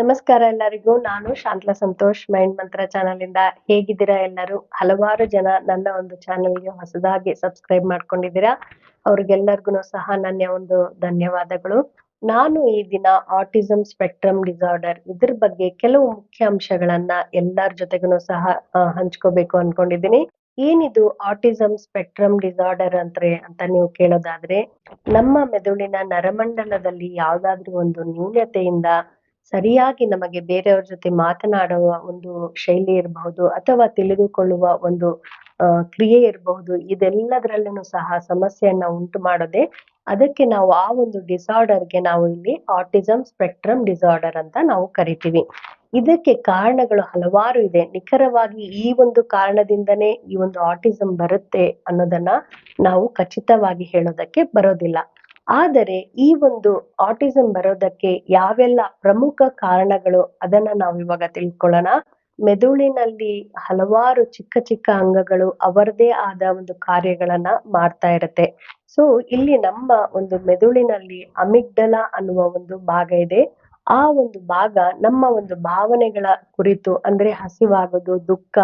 ನಮಸ್ಕಾರ ಎಲ್ಲರಿಗೂ. ನಾನು Shantala Santosh, mind mantra channel ಇಂದ ಹೇಗಿದ್ದೀರಾ ಎಲ್ಲರೂ? ಹಲವಾರು ಜನ ನನ್ನ ಒಂದು ಚಾನೆಲ್ಗೆ ಹೊಸದಾಗಿ ಸಬ್ಸ್ಕ್ರೈಬ್ ಮಾಡ್ಕೊಂಡಿದ್ದೀರಾ. ಅವ್ರಿಗೆಲ್ಲರಿಗೂ ಸಹ ನನ್ನ ಒಂದು ಧನ್ಯವಾದಗಳು. ನಾನು ಈ ದಿನ ಆಟಿಸಮ್ ಸ್ಪೆಕ್ಟ್ರಮ್ ಡಿಸಾರ್ಡರ್ ಇದ್ರ ಬಗ್ಗೆ ಕೆಲವು ಮುಖ್ಯ ಅಂಶಗಳನ್ನ ಎಲ್ಲರ ಜೊತೆಗೂ ಸಹ ಹಂಚ್ಕೋಬೇಕು ಅನ್ಕೊಂಡಿದ್ದೀನಿ. ಏನಿದು ಆಟಿಸಮ್ ಸ್ಪೆಕ್ಟ್ರಮ್ ಡಿಸಾರ್ಡರ್ ಅಂತ್ರೆ ಅಂತ ನೀವು ಕೇಳೋದಾದ್ರೆ, ನಮ್ಮ ಮೆದುಳಿನ ನರಮಂಡಲದಲ್ಲಿ ಯಾವ್ದಾದ್ರು ಒಂದು ನ್ಯೂನತೆಯಿಂದ ಸರಿಯಾಗಿ ನಮಗೆ ಬೇರೆಯವ್ರ ಜೊತೆ ಮಾತನಾಡುವ ಒಂದು ಶೈಲಿ ಇರಬಹುದು ಅಥವಾ ತಿಳಿದುಕೊಳ್ಳುವ ಒಂದು ಕ್ರಿಯೆ ಇರಬಹುದು. ಇದೆಲ್ಲದರಲ್ಲೂ ಸಹ ಸಮಸ್ಯೆಯನ್ನ ಉಂಟು ಮಾಡೋದೆ ಅದಕ್ಕೆ ನಾವು ಆ ಒಂದು ಡಿಸಾರ್ಡರ್ಗೆ ನಾವು ಇಲ್ಲಿ ಆಟಿಸಮ್ ಸ್ಪೆಕ್ಟ್ರಮ್ ಡಿಸಾರ್ಡರ್ ಅಂತ ನಾವು ಕರಿತೀವಿ. ಇದಕ್ಕೆ ಕಾರಣಗಳು ಹಲವಾರು ಇದೆ. ನಿಖರವಾಗಿ ಈ ಒಂದು ಕಾರಣದಿಂದನೇ ಈ ಒಂದು ಆಟಿಸಮ್ ಬರುತ್ತೆ ಅನ್ನೋದನ್ನ ನಾವು ಖಚಿತವಾಗಿ ಹೇಳೋದಕ್ಕೆ ಬರೋದಿಲ್ಲ. ಆದರೆ ಈ ಒಂದು ಆಟಿಸಂ ಬರೋದಕ್ಕೆ ಯಾವೆಲ್ಲ ಪ್ರಮುಖ ಕಾರಣಗಳು ಅದನ್ನ ನಾವು ಇವಾಗ ತಿಳ್ಕೊಳ್ಳೋಣ. ಮೆದುಳಿನಲ್ಲಿ ಹಲವಾರು ಚಿಕ್ಕ ಚಿಕ್ಕ ಅಂಗಗಳು ಅವರದೇ ಆದ ಒಂದು ಕಾರ್ಯಗಳನ್ನ ಮಾಡ್ತಾ ಇರತ್ತೆ. ಸೊ ಇಲ್ಲಿ ನಮ್ಮ ಒಂದು ಮೆದುಳಿನಲ್ಲಿ ಅಮಿಗ್ಡಲ ಅನ್ನುವ ಒಂದು ಭಾಗ ಇದೆ. ಆ ಒಂದು ಭಾಗ ನಮ್ಮ ಒಂದು ಭಾವನೆಗಳ ಕುರಿತು ಅಂದ್ರೆ ಹಸಿವಾಗೋದು, ದುಃಖ,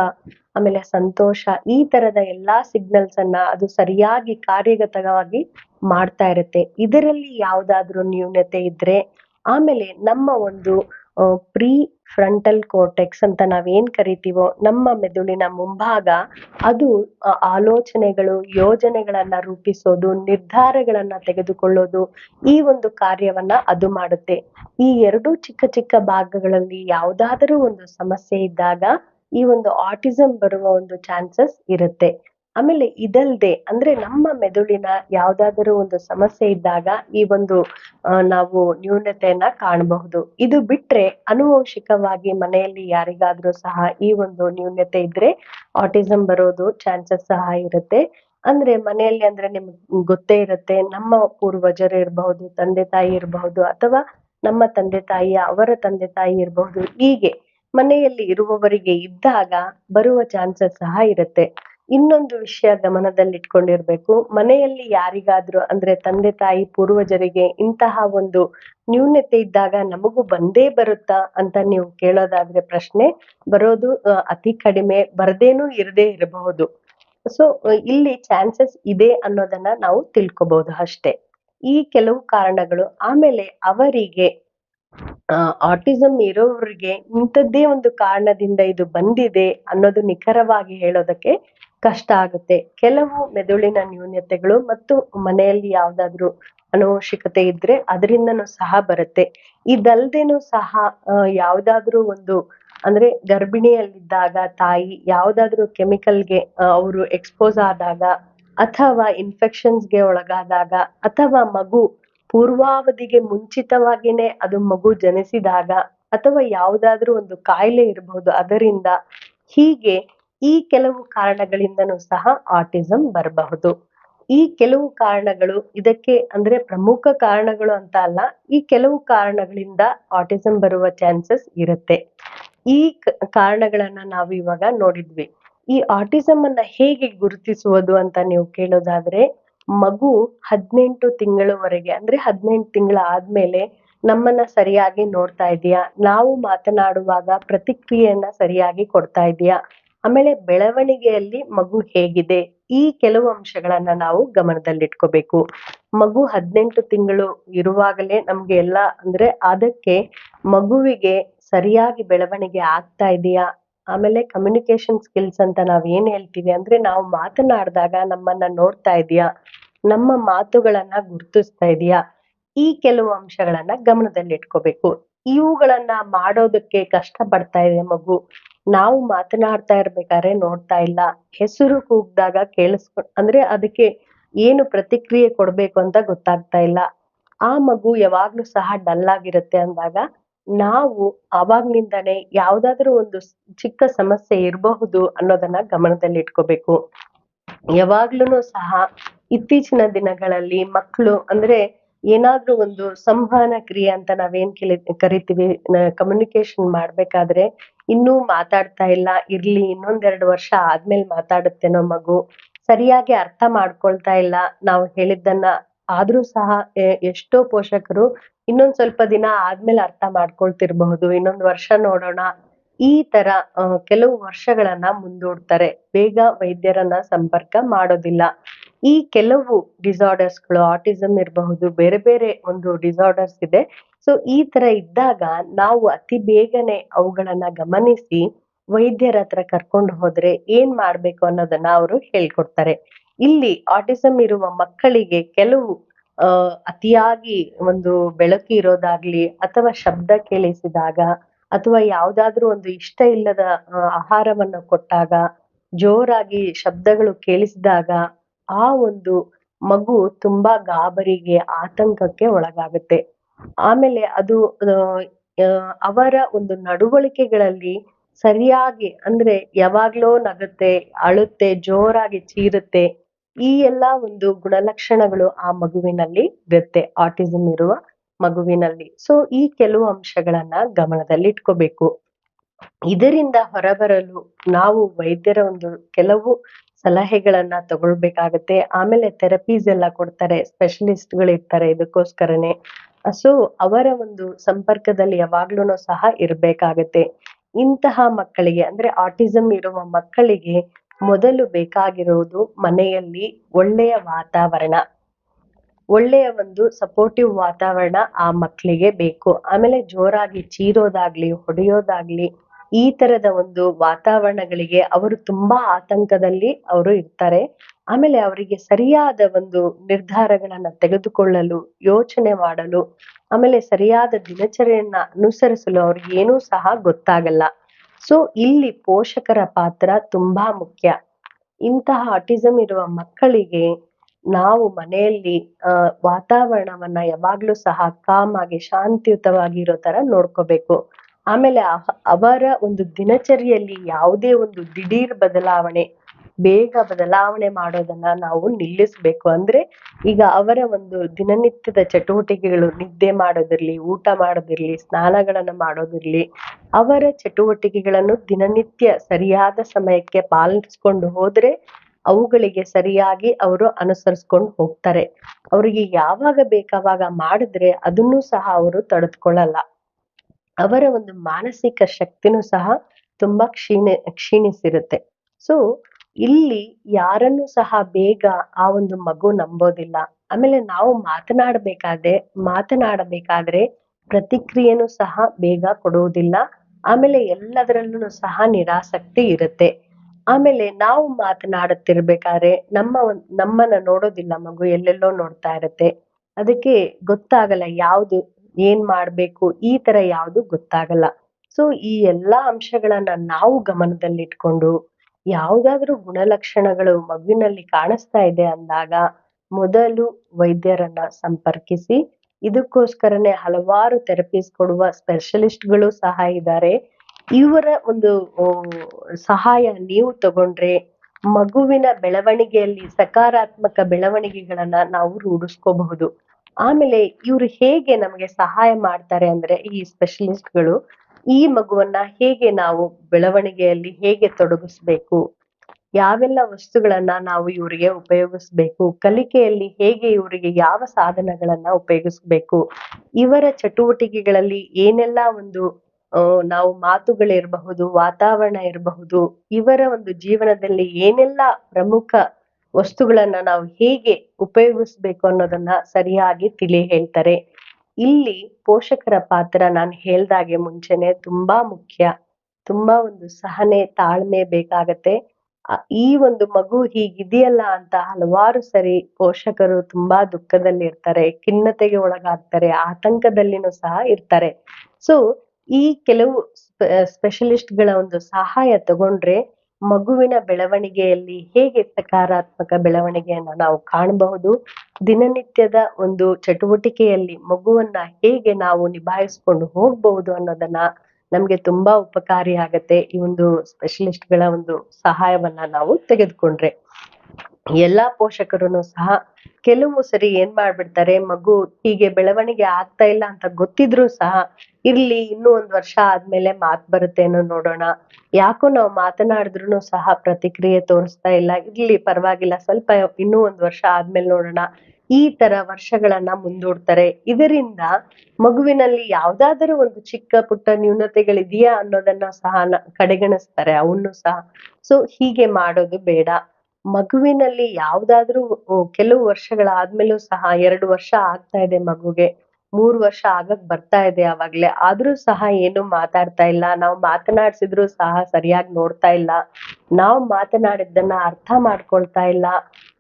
ಆಮೇಲೆ ಸಂತೋಷ ಈ ತರದ ಎಲ್ಲಾ ಸಿಗ್ನಲ್ಸ್ ಅನ್ನ ಅದು ಸರಿಯಾಗಿ ಕಾರ್ಯಗತವಾಗಿ ಮಾಡ್ತಾ ಇರುತ್ತೆ. ಇದರಲ್ಲಿ ಯಾವ್ದಾದ್ರು ನ್ಯೂನತೆ ಇದ್ರೆ ಆಮೇಲೆ ನಮ್ಮ ಒಂದು ಪ್ರೀ ಫ್ರಂಟಲ್ ಕೋರ್ಟೆಕ್ಸ್ ಅಂತ ನಾವೇನ್ ಕರಿತೀವೋ, ನಮ್ಮ ಮೆದುಳಿನ ಮುಂಭಾಗ, ಅದು ಆಲೋಚನೆಗಳು, ಯೋಜನೆಗಳನ್ನ ರೂಪಿಸೋದು, ನಿರ್ಧಾರಗಳನ್ನ ತೆಗೆದುಕೊಳ್ಳೋದು, ಈ ಒಂದು ಕಾರ್ಯವನ್ನ ಅದು ಮಾಡುತ್ತೆ. ಈ ಎರಡು ಚಿಕ್ಕ ಚಿಕ್ಕ ಭಾಗಗಳಲ್ಲಿ ಯಾವುದಾದರೂ ಒಂದು ಸಮಸ್ಯೆ ಇದ್ದಾಗ, ಈ ಒಂದು ಆಟಿಸಂ ಬರುವ ಒಂದು ಚಾನ್ಸಸ್ ಇರುತ್ತೆ. ಆಮೇಲೆ ಇದಲ್ದೆ ಅಂದ್ರೆ ನಮ್ಮ ಮೆದುಳಿನ ಯಾವ್ದಾದರೂ ಒಂದು ಸಮಸ್ಯೆ ಇದ್ದಾಗ ಈ ಒಂದು ನಾವು ನ್ಯೂನತೆಯನ್ನ ಕಾಣಬಹುದು. ಇದು ಬಿಟ್ರೆ ಅನುವಂಶಿಕವಾಗಿ ಮನೆಯಲ್ಲಿ ಯಾರಿಗಾದ್ರೂ ಸಹ ಈ ಒಂದು ನ್ಯೂನತೆ ಇದ್ರೆ ಆಟಿಸಂ ಬರೋದು ಚಾನ್ಸಸ್ ಸಹ ಇರುತ್ತೆ. ಅಂದ್ರೆ ಮನೆಯಲ್ಲಿ ಅಂದ್ರೆ ನಿಮ್ಗೆ ಗೊತ್ತೇ ಇರುತ್ತೆ, ನಮ್ಮ ಪೂರ್ವಜರು ಇರಬಹುದು, ತಂದೆ ತಾಯಿ ಇರಬಹುದು ಅಥವಾ ನಮ್ಮ ತಂದೆ ತಾಯಿ, ಅವರ ತಂದೆ ತಾಯಿ ಇರಬಹುದು, ಹೀಗೆ ಮನೆಯಲ್ಲಿ ಇರುವವರಿಗೆ ಇದ್ದಾಗ ಬರುವ ಚಾನ್ಸಸ್ ಸಹ ಇರುತ್ತೆ. ಇನ್ನೊಂದು ವಿಷಯ ಗಮನದಲ್ಲಿಟ್ಕೊಂಡಿರ್ಬೇಕು. ಮನೆಯಲ್ಲಿ ಯಾರಿಗಾದ್ರೂ ಅಂದ್ರೆ ತಂದೆ ತಾಯಿ ಪೂರ್ವಜರಿಗೆ ಇಂತಹ ಒಂದು ನ್ಯೂನತೆ ಇದ್ದಾಗ ನಮಗೂ ಬಂದೇ ಬರುತ್ತಾ ಅಂತ ನೀವು ಕೇಳೋದಾದ್ರೆ ಪ್ರಶ್ನೆ. ಬರೋದು ಅತಿ ಕಡಿಮೆ, ಬರದೇನೂ ಇರದೇ ಇರಬಹುದು. ಸೊ ಇಲ್ಲಿ ಚಾನ್ಸಸ್ ಇದೆ ಅನ್ನೋದನ್ನ ನಾವು ತಿಳ್ಕೊಬಹುದು ಅಷ್ಟೇ. ಈ ಕೆಲವು ಕಾರಣಗಳು, ಆಮೇಲೆ ಅವರಿಗೆ ಆಟಿಸಮ್ ಇರೋವ್ರಿಗೆ ಇಂಥದ್ದೇ ಒಂದು ಕಾರಣದಿಂದ ಇದು ಬಂದಿದೆ ಅನ್ನೋದು ನಿಖರವಾಗಿ ಹೇಳೋದಕ್ಕೆ ಕಷ್ಟ ಆಗುತ್ತೆ. ಕೆಲವು ಮೆದುಳಿನ ನ್ಯೂನತೆಗಳು ಮತ್ತು ಮನೆಯಲ್ಲಿ ಯಾವ್ದಾದ್ರು ಅನುವಂಶಿಕತೆ ಇದ್ರೆ ಅದರಿಂದನೂ ಸಹ ಬರುತ್ತೆ. ಇದಲ್ದೇನೂ ಸಹ ಯಾವ್ದಾದ್ರೂ ಒಂದು, ಅಂದ್ರೆ ಗರ್ಭಿಣಿಯಲ್ಲಿದ್ದಾಗ ತಾಯಿ ಯಾವ್ದಾದ್ರೂ ಕೆಮಿಕಲ್ಗೆ ಅವರು ಎಕ್ಸ್ಪೋಸ್ ಆದಾಗ ಅಥವಾ ಇನ್ಫೆಕ್ಷನ್ಸ್ಗೆ ಒಳಗಾದಾಗ ಅಥವಾ ಮಗು ಪೂರ್ವಾವಧಿಗೆ ಮುಂಚಿತವಾಗಿನೇ ಅದು ಮಗು ಜನಿಸಿದಾಗ ಅಥವಾ ಯಾವುದಾದ್ರೂ ಒಂದು ಕಾಯಿಲೆ ಇರಬಹುದು ಅದರಿಂದ ಹೀಗೆ ಈ ಕೆಲವು ಕಾರಣಗಳಿಂದನೂ ಸಹ ಆಟಿಸಂ ಬರಬಹುದು. ಈ ಕೆಲವು ಕಾರಣಗಳು ಇದಕ್ಕೆ ಅಂದ್ರೆ ಪ್ರಮುಖ ಕಾರಣಗಳು ಅಂತ ಅಲ್ಲ, ಈ ಕೆಲವು ಕಾರಣಗಳಿಂದ ಆಟಿಸಂ ಬರುವ ಚಾನ್ಸಸ್ ಇರುತ್ತೆ. ಈ ಕಾರಣಗಳನ್ನ ನಾವು ಇವಾಗ ನೋಡಿದ್ವಿ. ಈ ಆಟಿಸಮ್ ಅನ್ನ ಹೇಗೆ ಗುರುತಿಸುವುದು ಅಂತ ನೀವು ಕೇಳೋದಾದ್ರೆ, ಮಗು ಹದಿನೆಂಟು ತಿಂಗಳವರೆಗೆ, ಅಂದ್ರೆ ಹದಿನೆಂಟು ತಿಂಗಳ ಆದ್ಮೇಲೆ ನಮ್ಮನ್ನ ಸರಿಯಾಗಿ ನೋಡ್ತಾ ಇದೆಯಾ? ನಾವು ಮಾತನಾಡುವಾಗ ಪ್ರತಿಕ್ರಿಯೆಯನ್ನ ಸರಿಯಾಗಿ ಕೊಡ್ತಾ ಇದೆಯಾ? ಆಮೇಲೆ ಬೆಳವಣಿಗೆಯಲ್ಲಿ ಮಗು ಹೇಗಿದೆ? ಈ ಕೆಲವು ಅಂಶಗಳನ್ನ ನಾವು ಗಮನದಲ್ಲಿಟ್ಕೋಬೇಕು. ಮಗು ಹದಿನೆಂಟು ತಿಂಗಳು ಇರುವಾಗಲೇ ನಮ್ಗೆ ಎಲ್ಲ ಅಂದ್ರೆ ಅದಕ್ಕೆ ಮಗುವಿಗೆ ಸರಿಯಾಗಿ ಬೆಳವಣಿಗೆ ಆಗ್ತಾ ಇದೆಯಾ? ಆಮೇಲೆ ಕಮ್ಯುನಿಕೇಶನ್ ಸ್ಕಿಲ್ಸ್ ಅಂತ ನಾವ್ ಏನ್ ಹೇಳ್ತೀವಿ ಅಂದ್ರೆ ನಾವು ಮಾತನಾಡಿದಾಗ ನಮ್ಮನ್ನ ನೋಡ್ತಾ ಇದೆಯಾ? ನಮ್ಮ ಮಾತುಗಳನ್ನ ಗುರ್ತಿಸ್ತಾ ಇದೆಯಾ? ಈ ಕೆಲವು ಅಂಶಗಳನ್ನ ಗಮನದಲ್ಲಿಟ್ಕೋಬೇಕು. ಇವುಗಳನ್ನ ಮಾಡೋದಕ್ಕೆ ಕಷ್ಟ ಪಡ್ತಾ ಇದೆ ಮಗು. ನಾವು ಮಾತನಾಡ್ತಾ ಇರ್ಬೇಕಾದ್ರೆ ನೋಡ್ತಾ ಇಲ್ಲ. ಹೆಸರು ಕೂಗ್ದಾಗ ಕೇಳಿಸ್ಕೊ, ಅಂದ್ರೆ ಅದಕ್ಕೆ ಏನು ಪ್ರತಿಕ್ರಿಯೆ ಕೊಡ್ಬೇಕು ಅಂತ ಗೊತ್ತಾಗ್ತಾ ಇಲ್ಲ. ಆ ಮಗು ಯಾವಾಗ್ಲೂ ಸಹ ಡಲ್ ಆಗಿರುತ್ತೆ ಅಂದಾಗ ನಾವು ಅವಾಗ್ನಿಂದಾನೆ ಯಾವ್ದಾದ್ರು ಒಂದು ಚಿಕ್ಕ ಸಮಸ್ಯೆ ಇರಬಹುದು ಅನ್ನೋದನ್ನ ಗಮನದಲ್ಲಿ ಇಟ್ಕೋಬೇಕು. ಯಾವಾಗ್ಲೂ ಸಹ ಇತ್ತೀಚಿನ ದಿನಗಳಲ್ಲಿ ಮಕ್ಕಳು ಅಂದ್ರೆ ಏನಾದ್ರೂ ಒಂದು ಸಂವಹನ ಕ್ರಿಯೆ ಅಂತ ನಾವೇನ್ ಕೇಳಿ, ಕರಿತೀವಿ ಕಮ್ಯುನಿಕೇಶನ್ ಮಾಡ್ಬೇಕಾದ್ರೆ ಇನ್ನೂ ಮಾತಾಡ್ತಾ ಇಲ್ಲ, ಇರ್ಲಿ, ಇನ್ನೊಂದೆರಡು ವರ್ಷ ಆದ್ಮೇಲೆ ಮಾತಾಡುತ್ತೇನೋ ಮಗು. ಸರಿಯಾಗಿ ಅರ್ಥ ಮಾಡ್ಕೊಳ್ತಾ ಇಲ್ಲ. ನಾವು ಹೇಳಿದ್ದನ್ನ ಆದ್ರೂ ಸಹ ಎಷ್ಟೋ ಪೋಷಕರು ಇನ್ನೊಂದ್ ಸ್ವಲ್ಪ ದಿನ ಆದ್ಮೇಲೆ ಅರ್ಥ ಮಾಡ್ಕೊಳ್ತಿರ್ಬಹುದು, ಇನ್ನೊಂದ್ ವರ್ಷ ನೋಡೋಣ. ಈ ತರ ಕೆಲವು ವರ್ಷಗಳನ್ನ ಮುಂದೂಡ್ತಾರೆ. ಬೇಗ ವೈದ್ಯರನ್ನ ಸಂಪರ್ಕ ಮಾಡೋದಿಲ್ಲ. ಈ ಕೆಲವು ಡಿಸಾರ್ಡರ್ಸ್ಗಳು ಆಟಿಸಮ್ ಇರಬಹುದು, ಬೇರೆ ಬೇರೆ ಒಂದು ಡಿಸಾರ್ಡರ್ಸ್ ಇದೆ. ಸೊ ಈ ತರ ಇದ್ದಾಗ ನಾವು ಅತಿ ಬೇಗನೆ ಅವುಗಳನ್ನ ಗಮನಿಸಿ ವೈದ್ಯರ ಹತ್ರ ಕರ್ಕೊಂಡು ಹೋದ್ರೆ ಏನ್ ಮಾಡ್ಬೇಕು ಅನ್ನೋದನ್ನ ಅವರು ಹೇಳ್ಕೊಡ್ತಾರೆ. ಇಲ್ಲಿ ಆಟಿಸಮ್ ಇರುವ ಮಕ್ಕಳಿಗೆ ಕೆಲವು ಅತಿಯಾಗಿ ಒಂದು ಬೆಳಕು ಇರೋದಾಗ್ಲಿ ಅಥವಾ ಶಬ್ದ ಕೇಳಿಸಿದಾಗ ಅಥವಾ ಯಾವ್ದಾದ್ರೂ ಒಂದು ಇಷ್ಟ ಇಲ್ಲದ ಆಹಾರವನ್ನು ಕೊಟ್ಟಾಗ, ಜೋರಾಗಿ ಶಬ್ದಗಳು ಕೇಳಿಸಿದಾಗ ಆ ಒಂದು ಮಗು ತುಂಬಾ ಗಾಬರಿಗೆ, ಆತಂಕಕ್ಕೆ ಒಳಗಾಗುತ್ತೆ. ಆಮೇಲೆ ಅದು ಅವರ ಒಂದು ನಡವಳಿಕೆಗಳಲ್ಲಿ ಸರಿಯಾಗಿ ಅಂದ್ರೆ ಯಾವಾಗ್ಲೋ ನಗುತ್ತೆ, ಅಳುತ್ತೆ, ಜೋರಾಗಿ ಚೀರುತ್ತೆ, ಈ ಎಲ್ಲಾ ಒಂದು ಗುಣಲಕ್ಷಣಗಳು ಆ ಮಗುವಿನಲ್ಲಿ ಇರುತ್ತೆ ಆಟಿಸಮ್ ಇರುವ ಮಗುವಿನಲ್ಲಿ. ಸೊ ಈ ಕೆಲವು ಅಂಶಗಳನ್ನ ಗಮನದಲ್ಲಿ ಇಟ್ಕೋಬೇಕು ಇದರಿಂದ ಹೊರಬರಲು ನಾವು ವೈದ್ಯರ ಒಂದು ಕೆಲವು ಸಲಹೆಗಳನ್ನ ತಗೊಳ್ಬೇಕಾಗತ್ತೆ. ಆಮೇಲೆ ಥೆರಪೀಸ್ ಎಲ್ಲ ಕೊಡ್ತಾರೆ ಸ್ಪೆಷಲಿಸ್ಟ್ ಇರ್ತಾರೆ ಇದಕ್ಕೋಸ್ಕರನೇ. ಸೊ ಅವರ ಒಂದು ಸಂಪರ್ಕದಲ್ಲಿ ಯಾವಾಗ್ಲೂ ಸಹ ಇರ್ಬೇಕಾಗತ್ತೆ. ಇಂತಹ ಮಕ್ಕಳಿಗೆ, ಅಂದ್ರೆ ಆಟಿಸಮ್ ಇರುವ ಮಕ್ಕಳಿಗೆ ಮೊದಲು ಬೇಕಾಗಿರೋದು ಮನೆಯಲ್ಲಿ ಒಳ್ಳೆಯ ವಾತಾವರಣ. ಒಳ್ಳೆಯ ಒಂದು ಸಪೋರ್ಟಿವ್ ವಾತಾವರಣ ಆ ಮಕ್ಕಳಿಗೆ ಬೇಕು. ಆಮೇಲೆ ಜೋರಾಗಿ ಚೀರೋದಾಗ್ಲಿ, ಹೊಡೆಯೋದಾಗ್ಲಿ ಈ ತರದ ಒಂದು ವಾತಾವರಣಗಳಿಗೆ ಅವರು ತುಂಬಾ ಆತಂಕದಲ್ಲಿ ಅವರು ಇರ್ತಾರೆ. ಆಮೇಲೆ ಅವರಿಗೆ ಸರಿಯಾದ ಒಂದು ನಿರ್ಧಾರಗಳನ್ನ ತೆಗೆದುಕೊಳ್ಳಲು, ಯೋಚನೆ ಮಾಡಲು, ಆಮೇಲೆ ಸರಿಯಾದ ದಿನಚರಿಯನ್ನ ಅನುಸರಿಸಲು ಅವ್ರಿಗೆ ಏನೂ ಸಹ ಗೊತ್ತಾಗಲ್ಲ. ಸೊ, ಇಲ್ಲಿ ಪೋಷಕರ ಪಾತ್ರ ತುಂಬಾ ಮುಖ್ಯ. ಇಂತಹ ಆಟಿಸಮ್ ಇರುವ ಮಕ್ಕಳಿಗೆ ನಾವು ಮನೆಯಲ್ಲಿ ವಾತಾವರಣವನ್ನ ಯಾವಾಗ್ಲೂ ಸಹ ಕಾಮ್ ಆಗಿ ಶಾಂತಿಯುತವಾಗಿ ಇರೋ ತರ ನೋಡ್ಕೋಬೇಕು. ಆಮೇಲೆ ಅವರ ಒಂದು ದಿನಚರಿಯಲ್ಲಿ ಯಾವುದೇ ಒಂದು ದಿಢೀರ್ ಬದಲಾವಣೆ, ಬೇಗ ಬದಲಾವಣೆ ಮಾಡೋದನ್ನ ನಾವು ನಿಲ್ಲಿಸ್ಬೇಕು. ಅಂದ್ರೆ ಈಗ ಅವರ ಒಂದು ದಿನನಿತ್ಯದ ಚಟುವಟಿಕೆಗಳು, ನಿದ್ದೆ ಮಾಡೋದಿರ್ಲಿ, ಊಟ ಮಾಡೋದಿರ್ಲಿ, ಸ್ನಾನಗಳನ್ನ ಮಾಡೋದಿರ್ಲಿ, ಅವರ ಚಟುವಟಿಕೆಗಳನ್ನು ದಿನನಿತ್ಯ ಸರಿಯಾದ ಸಮಯಕ್ಕೆ ಪಾಲಿಸ್ಕೊಂಡು ಹೋದ್ರೆ ಅವುಗಳಿಗೆ ಸರಿಯಾಗಿ ಅವರು ಅನುಸರಿಸ್ಕೊಂಡು ಹೋಗ್ತಾರೆ. ಅವರಿಗೆ ಯಾವಾಗ ಬೇಕಾವಾಗ ಮಾಡಿದ್ರೆ ಅದನ್ನು ಸಹ ಅವರು ತಡೆದುಕೊಳ್ಳಲ್ಲ. ಅವರ ಒಂದು ಮಾನಸಿಕ ಶಕ್ತಿನೂ ಸಹ ತುಂಬಾ ಕ್ಷೀಣ, ಕ್ಷೀಣಿಸಿರುತ್ತೆ. ಸೊ ಇಲ್ಲಿ ಯಾರನ್ನು ಸಹ ಬೇಗ ಆ ಒಂದು ಮಗು ನಂಬೋದಿಲ್ಲ. ಆಮೇಲೆ ನಾವು ಮಾತನಾಡಬೇಕಾದ್ರೆ ಮಾತನಾಡಬೇಕಾದ್ರೆ ಪ್ರತಿಕ್ರಿಯೆನೂ ಸಹ ಬೇಗ ಕೊಡುವುದಿಲ್ಲ. ಆಮೇಲೆ ಎಲ್ಲದರಲ್ಲೂ ಸಹ ನಿರಾಸಕ್ತಿ ಇರುತ್ತೆ. ಆಮೇಲೆ ನಾವು ಮಾತನಾಡುತ್ತಿರ್ಬೇಕಾದ್ರೆ ನಮ್ಮ ನಮ್ಮನ್ನ ನೋಡೋದಿಲ್ಲ ಮಗು, ಎಲ್ಲೆಲ್ಲೋ ನೋಡ್ತಾ ಇರುತ್ತೆ. ಅದಕ್ಕೆ ಗೊತ್ತಾಗಲ್ಲ ಯಾವ್ದು ಏನ್ ಮಾಡ್ಬೇಕು? ಈ ತರ ಯಾವುದು ಗೊತ್ತಾಗಲ್ಲ. ಸೊ ಈ ಎಲ್ಲಾ ಅಂಶಗಳನ್ನ ನಾವು ಗಮನದಲ್ಲಿಟ್ಕೊಂಡು ಯಾವುದಾದ್ರೂ ಗುಣಲಕ್ಷಣಗಳು ಮಗುವಿನಲ್ಲಿ ಕಾಣಿಸ್ತಾ ಇದೆ ಅಂದಾಗ ಮೊದಲು ವೈದ್ಯರನ್ನ ಸಂಪರ್ಕಿಸಿ, ಇದಕ್ಕೋಸ್ಕರನೇ ಹಲವಾರು ಥೆರಪೀಸ್ ಕೊಡುವ ಸ್ಪೆಷಲಿಸ್ಟ್ಗಳು ಸಹ ಇದ್ದಾರೆ ಇವರ ಒಂದು ಸಹಾಯ ನೀವು ತಗೊಂಡ್ರೆ ಮಗುವಿನ ಬೆಳವಣಿಗೆಯಲ್ಲಿ ಸಕಾರಾತ್ಮಕ ಬೆಳವಣಿಗೆಗಳನ್ನ ನಾವು ರೂಢಿಸ್ಕೋಬಹುದು. ಆಮೇಲೆ ಇವ್ರು ಹೇಗೆ ನಮಗೆ ಸಹಾಯ ಮಾಡ್ತಾರೆ ಅಂದ್ರೆ ಈ ಸ್ಪೆಷಲಿಸ್ಟ್ಗಳು ಈ ಮಗುವನ್ನ ಹೇಗೆ ನಾವು ಬೆಳವಣಿಗೆಯಲ್ಲಿ ಹೇಗೆ ತೊಡಗಿಸ್ಬೇಕು, ಯಾವೆಲ್ಲ ವಸ್ತುಗಳನ್ನ ನಾವು ಇವರಿಗೆ ಉಪಯೋಗಿಸ್ಬೇಕು, ಕಲಿಕೆಯಲ್ಲಿ ಹೇಗೆ ಇವರಿಗೆ ಯಾವ ಸಾಧನಗಳನ್ನ ಉಪಯೋಗಿಸ್ಬೇಕು, ಇವರ ಚಟುವಟಿಕೆಗಳಲ್ಲಿ ಏನೆಲ್ಲ ಒಂದು ನಾವು ಮಾತುಗಳಿರಬಹುದು, ವಾತಾವರಣ ಇರಬಹುದು, ಇವರ ಒಂದು ಜೀವನದಲ್ಲಿ ಏನೆಲ್ಲ ಪ್ರಮುಖ ವಸ್ತುಗಳನ್ನ ನಾವು ಹೇಗೆ ಉಪಯೋಗಿಸ್ಬೇಕು ಅನ್ನೋದನ್ನ ಸರಿಯಾಗಿ ತಿಳಿ ಹೇಳ್ತಾರೆ. ಇಲ್ಲಿ ಪೋಷಕರ ಪಾತ್ರ ನಾನು ಹೇಳ್ದಾಗೆ ಮುಂಚೆನೆ ತುಂಬಾ ಮುಖ್ಯ. ತುಂಬಾ ಒಂದು ಸಹನೆ, ತಾಳ್ಮೆ ಬೇಕಾಗತ್ತೆ. ಈ ಒಂದು ಮಗು ಹೀಗಿದೆಯಲ್ಲ ಅಂತ ಹಲವಾರು ಸರಿ ಪೋಷಕರು ತುಂಬಾ ದುಃಖದಲ್ಲಿ ಇರ್ತಾರೆ ಖಿನ್ನತೆಗೆ ಒಳಗಾಗ್ತಾರೆ, ಆತಂಕದಲ್ಲಿನೂ ಸಹ ಇರ್ತಾರೆ. ಸೊ ಈ ಕೆಲವು ಸ್ಪೆಷಲಿಸ್ಟ್ಗಳ ಒಂದು ಸಹಾಯ ತಗೊಂಡ್ರೆ ಮಗುವಿನ ಬೆಳವಣಿಗೆಯಲ್ಲಿ ಹೇಗೆ ಸಕಾರಾತ್ಮಕ ಬೆಳವಣಿಗೆಯನ್ನ ನಾವು ಕಾಣಬಹುದು? ದಿನನಿತ್ಯದ ಒಂದು ಚಟುವಟಿಕೆಯಲ್ಲಿ ಮಗುವನ್ನ ಹೇಗೆ ನಾವು ನಿಭಾಯಿಸ್ಕೊಂಡು ಹೋಗಬಹುದು ಅನ್ನೋದನ್ನ ನಮ್ಗೆ ತುಂಬಾ ಉಪಕಾರಿ ಆಗತ್ತೆ. ಈ ಒಂದು ಸ್ಪೆಷಲಿಸ್ಟ್ಗಳ ಒಂದು ಸಹಾಯವನ್ನ ನಾವು ತೆಗೆದುಕೊಂಡ್ರೆ. ಎಲ್ಲಾ ಪೋಷಕರು ಸಹ ಕೆಲವು ಸರಿ ಏನ್ ಮಾಡ್ಬಿಡ್ತಾರೆ, ಮಗು ಹೀಗೆ ಬೆಳವಣಿಗೆ ಆಗ್ತಾ ಇಲ್ಲ ಅಂತ ಗೊತ್ತಿದ್ರು ಸಹ ಇರ್ಲಿ, ಇನ್ನೂ ಒಂದ್ ವರ್ಷ ಆದ್ಮೇಲೆ ಮಾತ್ ಬರುತ್ತೇನೋ ನೋಡೋಣ. ಯಾಕೋ ನಾವು ಮಾತನಾಡಿದ್ರು ಸಹ ಪ್ರತಿಕ್ರಿಯೆ ತೋರಿಸ್ತಾ ಇಲ್ಲ. ಇರ್ಲಿ, ಪರವಾಗಿಲ್ಲ, ಸ್ವಲ್ಪ ಇನ್ನೂ ಒಂದ್ ವರ್ಷ ಆದ್ಮೇಲೆ ನೋಡೋಣ. ಈ ತರ ವರ್ಷಗಳನ್ನ ಮುಂದೂಡ್ತಾರೆ. ಇದರಿಂದ ಮಗುವಿನಲ್ಲಿ ಯಾವ್ದಾದರೂ ಒಂದು ಚಿಕ್ಕ ಪುಟ್ಟ ನ್ಯೂನತೆಗಳಿದೆಯಾ ಅನ್ನೋದನ್ನ ಸಹ ಕಡೆಗಣಿಸ್ತಾರೆ, ಅವನ್ನು ಸಹ. ಸೊ ಹೀಗೆ ಮಾಡೋದು ಬೇಡ. ಮಗುವಿನಲ್ಲಿ ಯಾವ್ದಾದ್ರೂ ಕೆಲವು ವರ್ಷಗಳಾದ್ಮೇಲೂ ಸಹ ಎರಡು ವರ್ಷ ಆಗ್ತಾ ಇದೆ ಮಗುಗೆ. ಮೂರು ವರ್ಷ ಆಗಕ್ ಬರ್ತಾ ಇದೆ ಅವಾಗ್ಲೇ ಆದ್ರೂ ಸಹ ಏನು ಮಾತಾಡ್ತಾ ಇಲ್ಲ. ನಾವು ಮಾತನಾಡ್ಸಿದ್ರು ಸಹ ಸರಿಯಾಗಿ ನೋಡ್ತಾ ಇಲ್ಲ. ನಾವು ಮಾತನಾಡಿದ್ದನ್ನ ಅರ್ಥ ಮಾಡ್ಕೊಳ್ತಾ ಇಲ್ಲ.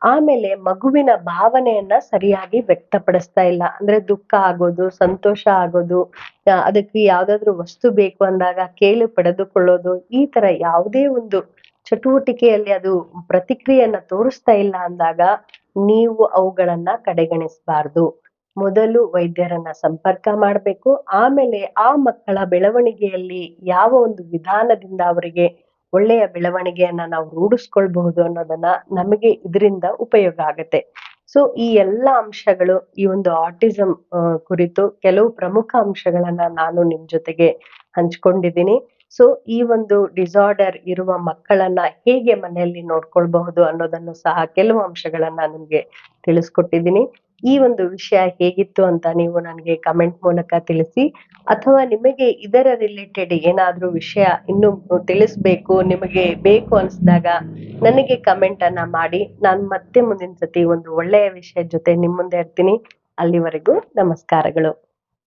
ಆಮೇಲೆ ಮಗುವಿನ ಭಾವನೆಯನ್ನ ಸರಿಯಾಗಿ ವ್ಯಕ್ತಪಡಿಸ್ತಾ ಇಲ್ಲ. ಅಂದ್ರೆ ದುಃಖ ಆಗೋದು, ಸಂತೋಷ ಆಗೋದು, ಅದಕ್ಕೆ ಯಾವ್ದಾದ್ರು ವಸ್ತು ಬೇಕು ಅಂದಾಗ ಕೇಳಿ ಪಡೆದುಕೊಳ್ಳೋದು, ಈ ತರ ಯಾವುದೇ ಒಂದು ಚಟುವಟಿಕೆಯಲ್ಲಿ ಅದು ಪ್ರತಿಕ್ರಿಯೆಯನ್ನ ತೋರಿಸ್ತಾ ಇಲ್ಲ ಅಂದಾಗ ನೀವು ಅವುಗಳನ್ನ ಕಡೆಗಣಿಸಬಾರ್ದು. ಮೊದಲು ವೈದ್ಯರನ್ನ ಸಂಪರ್ಕ ಮಾಡಬೇಕು. ಆಮೇಲೆ ಆ ಮಕ್ಕಳ ಬೆಳವಣಿಗೆಯಲ್ಲಿ ಯಾವ ಒಂದು ವಿಧಾನದಿಂದ ಅವರಿಗೆ ಒಳ್ಳೆಯ ಬೆಳವಣಿಗೆಯನ್ನ ನಾವು ರೂಢಿಸ್ಕೊಳ್ಬಹುದು ಅನ್ನೋದನ್ನ ನಮಗೆ ಇದರಿಂದ ಉಪಯೋಗ ಆಗತ್ತೆ. ಸೊ ಈ ಎಲ್ಲ ಅಂಶಗಳು, ಈ ಒಂದು ಆಟಿಸಂ ಕುರಿತು ಕೆಲವು ಪ್ರಮುಖ ಅಂಶಗಳನ್ನ ನಾನು ನಿಮ್ ಜೊತೆಗೆ ಹಂಚ್ಕೊಂಡಿದ್ದೀನಿ. ಸೊ ಈ ಒಂದು ಡಿಸಾರ್ಡರ್ ಇರುವ ಮಕ್ಕಳನ್ನ ಹೇಗೆ ಮನೆಯಲ್ಲಿ ನೋಡ್ಕೊಳ್ಬಹುದು ಅನ್ನೋದನ್ನು ಸಹ ಕೆಲವು ಅಂಶಗಳನ್ನ ನಿಮ್ಗೆ ತಿಳಿಸ್ಕೊಟ್ಟಿದ್ದೀನಿ. ಈ ಒಂದು ವಿಷಯ ಹೇಗಿತ್ತು ಅಂತ ನೀವು ನನಗೆ ಕಮೆಂಟ್ ಮೂಲಕ ತಿಳಿಸಿ, ಅಥವಾ ನಿಮಗೆ ಇದರ ರಿಲೇಟೆಡ್ ಏನಾದ್ರೂ ವಿಷಯ ಇನ್ನು ತಿಳಿಸ್ಬೇಕು, ನಿಮಗೆ ಬೇಕು ಅನ್ಸ್ದಾಗ ನನಗೆ ಕಮೆಂಟ್ ಅನ್ನ ಮಾಡಿ. ನಾನು ಮತ್ತೆ ಮುಂದಿನ ಸತಿ ಒಂದು ಒಳ್ಳೆಯ ವಿಷಯದ ಜೊತೆ ನಿಮ್ಮ ಮುಂದೆ ಇರ್ತೀನಿ. ಅಲ್ಲಿವರೆಗೂ ನಮಸ್ಕಾರಗಳು.